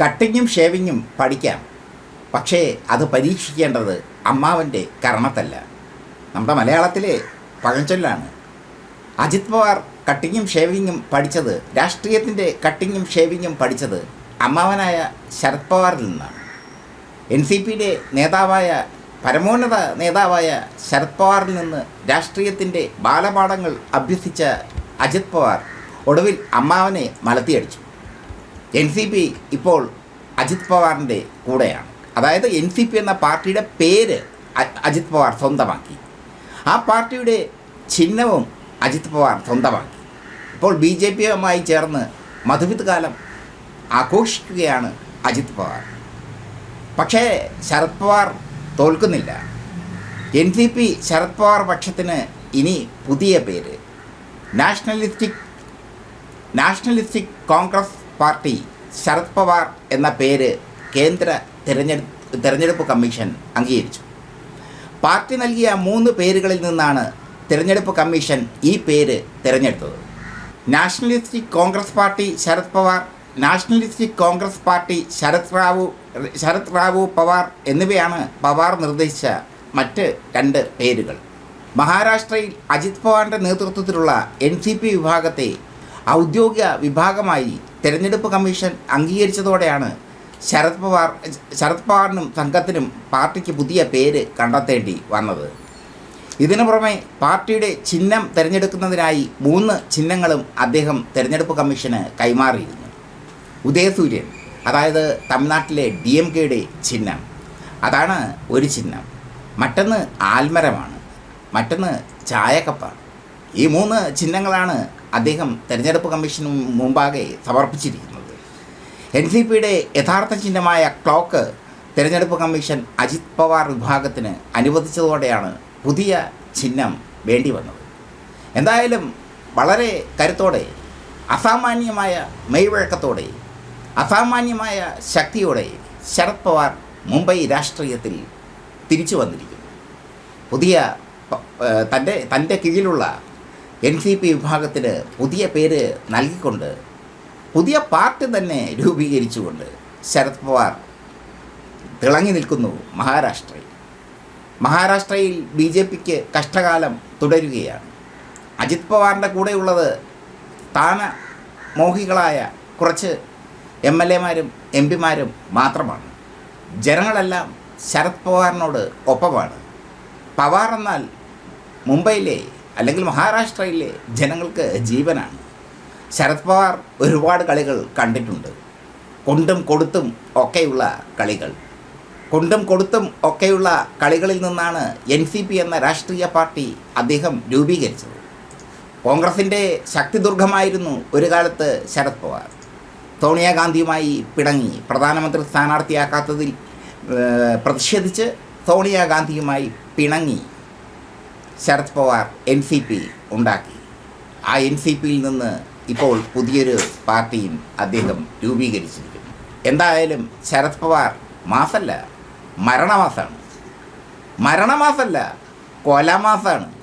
കട്ടിങ്ങും ഷേവിങ്ങും പഠിക്കാം. പക്ഷേ അത് പരീക്ഷിക്കേണ്ടത് അമ്മാവന്റെ കരണത്തല്ല. നമ്മുടെ മലയാളത്തിലെ പഴഞ്ചൊല്ലാണ്. അജിത് പവാർ കട്ടിങ്ങും ഷേവിങ്ങും പഠിച്ചത് രാഷ്ട്രീയത്തിന്റെ കട്ടിങ്ങും ഷേവിങ്ങും പഠിച്ചത് അമ്മാവനായ ശരത് പവാറിൽ നിന്നാണ്. എൻ സി പിയുടെ നേതാവായ പരമോന്നത നേതാവായ ശരത് പവാറിൽ നിന്ന് രാഷ്ട്രീയത്തിന്റെ ബാലപാഠങ്ങൾ അഭ്യസിച്ച അജിത് പവാർ ഒടുവിൽ അമ്മാവനെ മലത്തിയടിച്ചു. എൻ സി പി ഇപ്പോൾ അജിത് പവാറിന്റെ കൂടെയാണ്. അതായത് എൻ സി പി എന്ന പാർട്ടിയുടെ പേര് അജിത് പവാർ സ്വന്തമാക്കി. ആ പാർട്ടിയുടെ ചിഹ്നവും അജിത് പവാർ സ്വന്തമാക്കി. ഇപ്പോൾ ബി ജെ പിയുമായി ചേർന്ന് മധുവിത് കാലം ആഘോഷിക്കുകയാണ് അജിത് പവാർ. പക്ഷേ Sharad Pawar തോൽക്കുന്നില്ല. N C P Sharad Pawar പക്ഷത്തിന് ഇനി പുതിയ പേര്. Nationalistic nationalistic Congress party Sharad Pawar എന്ന പേര് കേന്ദ്ര തിരഞ്ഞെടുപ്പ് തിരഞ്ഞെടുപ്പ് കമ്മീഷൻ അംഗീകരിച്ചു. പാർട്ടി നൽകിയ മൂന്ന് പേരുകളിൽ നിന്നാണ് തിരഞ്ഞെടുപ്പ് കമ്മീഷൻ ഈ പേര് തിരഞ്ഞെടുത്തത്. Nationalistic Congress party Sharad Pawar nationalistic Congress party Sharad Rao Sharad Rao Pawar എന്നിവയാണ് പവാർ നിർദ്ദേശിച്ച മറ്റ് രണ്ട് പേരുകൾ. മഹാരാഷ്ട്രയിൽ അജിത് പവാറിന്റെ നേതൃത്വത്തിലുള്ള എൻ സി പി വിഭാഗത്തെ ഔദ്യോഗിക വിഭാഗമായി തിരഞ്ഞെടുപ്പ് കമ്മീഷൻ അംഗീകരിച്ചതോടെയാണ് ശരത് പവാർ ശരത് പവാറിനും സംഘത്തിനും പാർട്ടിക്ക് പുതിയ പേര് കണ്ടെത്തേണ്ടി വന്നത്. ഇതിനു പുറമെ പാർട്ടിയുടെ ചിഹ്നം തിരഞ്ഞെടുക്കുന്നതിനായി മൂന്ന് ചിഹ്നങ്ങളും അദ്ദേഹം തിരഞ്ഞെടുപ്പ് കമ്മീഷന് കൈമാറിയിരുന്നു. ഉദയസൂര്യൻ അതായത് തമിഴ്നാട്ടിലെ ഡി എം കെയുടെ ചിഹ്നം. അതാണ് ഒരു ചിഹ്നം. മറ്റൊന്ന് ആൽമരമാണ്. മറ്റൊന്ന് ചായക്കപ്പാണ്. ഈ മൂന്ന് ചിഹ്നങ്ങളാണ് അദ്ദേഹം തെരഞ്ഞെടുപ്പ് കമ്മീഷന് മുമ്പാകെ സമർപ്പിച്ചിരിക്കുന്നത്. എൻ സി പിയുടെ യഥാർത്ഥ ചിഹ്നമായ ക്ലോക്ക് തിരഞ്ഞെടുപ്പ് കമ്മീഷൻ അജിത് പവാർ വിഭാഗത്തിന് അനുവദിച്ചതോടെയാണ് പുതിയ ചിഹ്നം വേണ്ടി വന്നത്. എന്തായാലും വളരെ കരുത്തോടെ അസാമാന്യമായ മെയ്വഴക്കത്തോടെ അസാമാന്യമായ ശക്തിയോടെ ശരത് പവാർ മുംബൈ രാഷ്ട്രീയത്തിൽ തിരിച്ചു വന്നിരിക്കുന്നു. പുതിയ തന്റെ തന്റെ കീഴിലുള്ള എൻ സി പി വിഭാഗത്തിന് പുതിയ പേര് നൽകിക്കൊണ്ട് പുതിയ പാർട്ടി തന്നെ രൂപീകരിച്ചുകൊണ്ട് ശരത് പവാർ തിളങ്ങി നിൽക്കുന്നു മഹാരാഷ്ട്രയിൽ. മഹാരാഷ്ട്രയിൽ ബി ജെ പിക്ക് കഷ്ടകാലം തുടരുകയാണ്. അജിത് പവാറിന്റെ കൂടെയുള്ളത് താന മോഹികളായ കുറച്ച് എം എൽ എമാരും എം പിമാരും മാത്രമാണ്. ജനങ്ങളെല്ലാം ശരത് പവാറിനോട് ഒപ്പമാണ്. പവാർ എന്നാൽ മുംബൈയിലെ അല്ലെങ്കിൽ മഹാരാഷ്ട്രയിലെ ജനങ്ങൾക്ക് ജീവനാണ്. ശരത് പവാർ ഒരുപാട് കളികൾ കണ്ടിട്ടുണ്ട്. കൊണ്ടും കൊടുത്തും ഒക്കെയുള്ള കളികൾ. കൊണ്ടും കൊടുത്തും ഒക്കെയുള്ള കളികളിൽ നിന്നാണ് എൻ സി പി എന്ന രാഷ്ട്രീയ പാർട്ടി അദ്ദേഹം രൂപീകരിച്ചത്. കോൺഗ്രസിന്റെ ശക്തിദുർഗമായിരുന്നു ഒരു കാലത്ത് ശരത് പവാർ. സോണിയാഗാന്ധിയുമായി പിണങ്ങി പ്രധാനമന്ത്രി സ്ഥാനാർത്ഥിയാക്കാത്തതിൽ പ്രതിഷേധിച്ച് സോണിയാഗാന്ധിയുമായി പിണങ്ങി Sharad Pawar N C P ഉണ്ടാക്കി. ആ എൻ സി പിയിൽ നിന്ന് ഇപ്പോൾ പുതിയൊരു പാർട്ടിയും അദ്ദേഹം രൂപീകരിച്ചിരിക്കുന്നു. എന്തായാലും ശരത് പവാർ മാസല്ല മരണമാസമാണ്. മരണമാസല്ല കൊലമാസമാണ്.